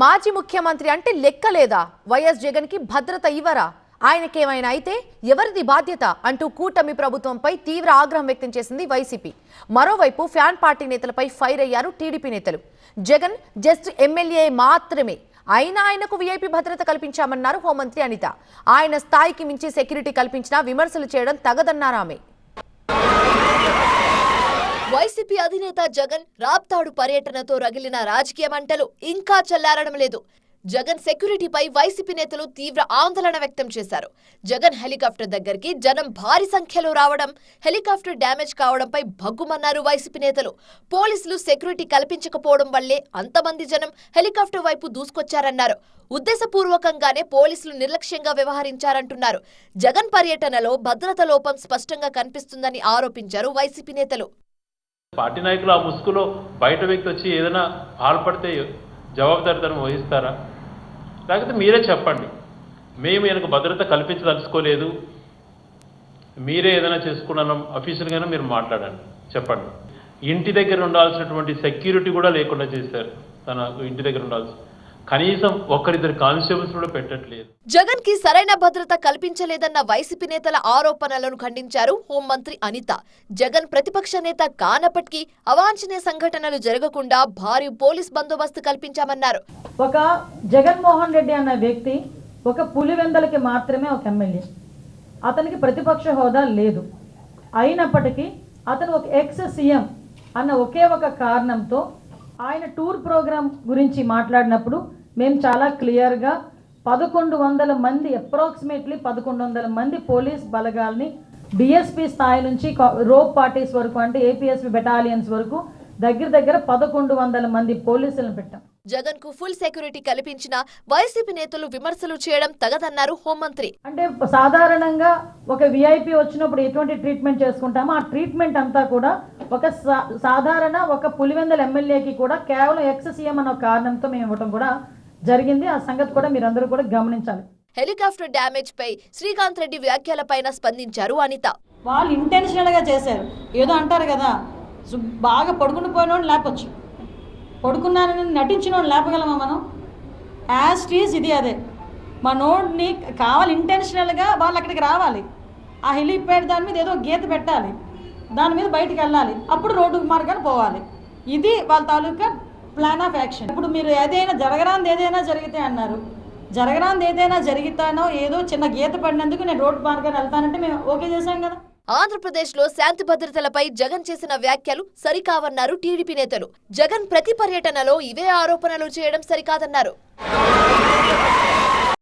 మాజీ ముఖ్యమంత్రి అంటే లెక్కలేదా వైఎస్ జగన్కి భద్రత ఇవ్వరా? ఆయనకేమైనా అయితే ఎవరిది బాధ్యత అంటూ కూటమి ప్రభుత్వంపై తీవ్ర ఆగ్రహం వ్యక్తం చేసింది వైసీపీ. మరోవైపు ఫ్యాన్ పార్టీ నేతలపై ఫైర్ అయ్యారు టీడీపీ నేతలు. జగన్ జస్ట్ ఎమ్మెల్యే మాత్రమే. అయినా ఆయనకు వీఐపీ భద్రత కల్పించామన్నారు హోంమంత్రి అనిత. ఆయన స్థాయికి మించి సెక్యూరిటీ కల్పించినా విమర్శలు చేయడం తగదన్నారు ఆమె వైసీపీ అధినేత జగన్ రాప్తాడు పర్యటనతో రగిలిన రాజకీయ మంటలు ఇంకా చల్లారడం లేదు. జగన్ సెక్యూరిటీపై వైసీపీ నేతలు తీవ్ర ఆందోళన వ్యక్తం చేశారు. జగన్ హెలికాప్టర్ దగ్గరికి జనం భారీ సంఖ్యలో రావడం హెలికాప్టర్ డ్యామేజ్ కావడంపై భగ్గుమన్నారు వైసీపీ నేతలు. పోలీసులు సెక్యూరిటీ కల్పించకపోవడం వల్లే అంతమంది జనం హెలికాప్టర్ వైపు దూసుకొచ్చారన్నారు. ఉద్దేశపూర్వకంగానే పోలీసులు నిర్లక్ష్యంగా వ్యవహరించారంటున్నారు. జగన్ పర్యటనలో భద్రత లోపం స్పష్టంగా కనిపిస్తుందని ఆరోపించారు వైసీపీ నేతలు. పార్టీ నాయకులు ఆ ముసుగులో బయట వ్యక్తి వచ్చి ఏదైనా పాల్పడితే జవాబుదారితనం వహిస్తారా? లేకపోతే మీరే చెప్పండి. మేము ఈయనకు భద్రత కల్పించదలుచుకోలేదు. మీరే ఏదైనా చేసుకున్నాను అఫీషియల్గానే మీరు మాట్లాడండి. చెప్పండి. ఇంటి దగ్గర ఉండాల్సినటువంటి సెక్యూరిటీ కూడా లేకుండా చేశారు తన ఇంటి దగ్గర ఉండాల్సి కనీసం ఒక్కరిద్దరు కానిస్టేబుల్స్ కూడా పెట్టట్లేదు. జగన్కి సరైన భద్రత కల్పించలేదన్న వైసీపీ నేతల ఆరోపణలను ఖండించారు హోంమంత్రి అనిత. జగన్ ప్రతిపక్ష నేత కానప్పటికీ అవాంఛనీయ సంఘటనలు జరగకుండా భారీ పోలీస్ బందోబస్తు కల్పించామన్నారు. ఒక జగన్మోహన్ రెడ్డి అన్న వ్యక్తి ఒక పులివెందలకి మాత్రమే ఒక ఎమ్మెల్యే. అతనికి ప్రతిపక్ష హోదా లేదు. అయినప్పటికీ అతను ఒక ఎక్స్ సీఎం అన్న ఒకే ఒక కారణంతో ఆయన టూర్ ప్రోగ్రామ్ గురించి మాట్లాడినప్పుడు మేము చాలా క్లియర్గా పదకొండు వందల మంది అప్రాక్సిమేట్లీ పదకొండు వందల మంది పోలీస్ బలగాల్ని డిఎస్పి స్థాయి నుంచి రోప్ పార్టీస్ వరకు అంటే ఏపీఎస్పి బెటాలియన్స్ వరకు దగ్గర దగ్గర పదకొండు వందల మంది పోలీసులను పెట్టాం. జగన్కు ఫుల్ సెక్యూరిటీ కల్పించిన వైసీపీ నేతలు విమర్శలు చేయడం తగదన్నారు హోంమంత్రి. అంటే సాధారణంగా ఒక విఐపి వచ్చినప్పుడు ఎటువంటి ట్రీట్మెంట్ చేసుకుంటామో ఆ ట్రీట్మెంట్ అంతా కూడా ఒక సాధారణ ఒక పులివెందల ఎమ్మెల్యేకి కూడా కేవలం ఎక్స్ సీఎం అన్న కారణంతో మేము ఇవ్వడం కూడా జరిగింది. ఆ సంగతి కూడా మీరందరూ కూడా గమనించాలి. హెలికాప్టర్ డ్యామేజ్ పై శ్రీకాంత్ రెడ్డి వ్యాఖ్యలపైన స్పందించారు అనిత. వాళ్ళు ఇంటెన్షనల్గా చేశారు. ఏదో అంటారు కదా బాగా పడుకుని పోయినోడు లేపొచ్చు. పడుకున్నానని నటించినోడు లేపగలమా మనం? యాజ్ టీజ్ ఇది అదే. మా నోడ్ని కావాలి ఇంటెన్షనల్గా వాళ్ళు అక్కడికి రావాలి. ఆ హెలిప్యాడ్ దాని మీద ఏదో గీత పెట్టాలి. దాని మీద బయటికి వెళ్ళాలి. అప్పుడు రోడ్డు మార్గాన్ని పోవాలి. ఇది వాళ్ళ తాలూకా ప్లాన్ ఆఫ్ యాక్షన్. ఇప్పుడు మీరు ఏదైనా జరగరాంది ఏదైనా జరిగితే అన్నారు. జరగరాంది ఏదైనా జరిగితానో ఏదో చిన్న గీత పడినందుకు నేను రోడ్ మార్గాన్ని వెళ్తానంటే మేము ఓకే చేశాం కదా. ఆంధ్రప్రదేశ్లో శాంతి భద్రతలపై జగన్ చేసిన వ్యాఖ్యలు సరికావన్నారు టీడీపీ నేతలు. జగన్ ప్రతి పర్యటనలో ఇవే ఆరోపణలు చేయడం సరికాదన్నారు.